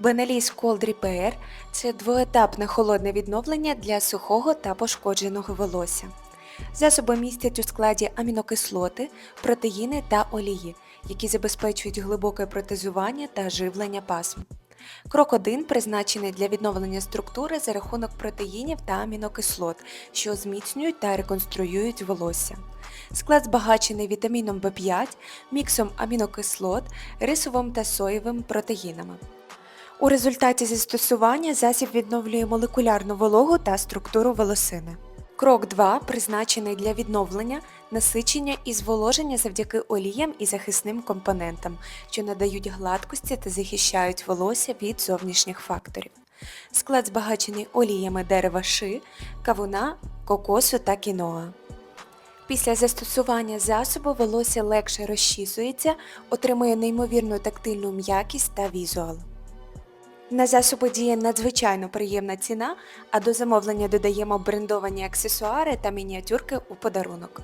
Benellis Cold Repair – це двоетапне холодне відновлення для сухого та пошкодженого волосся. Засоби містять у складі амінокислоти, протеїни та олії, які забезпечують глибоке протезування та живлення пасм. Крок 1 призначений для відновлення структури за рахунок протеїнів та амінокислот, що зміцнюють та реконструюють волосся. Склад збагачений вітаміном В5, міксом амінокислот, рисовим та соєвим протеїнами. У результаті застосування засіб відновлює молекулярну вологу та структуру волосини. Крок 2 призначений для відновлення, насичення і зволоження завдяки оліям і захисним компонентам, що надають гладкості та захищають волосся від зовнішніх факторів. Склад збагачений оліями дерева ши, кавуна, кокосу та кіноа. Після застосування засобу волосся легше розчісується, отримує неймовірну тактильну м'якість та візуал. На засоби діє надзвичайно приємна ціна, а до замовлення додаємо брендовані аксесуари та мініатюрки у подарунок.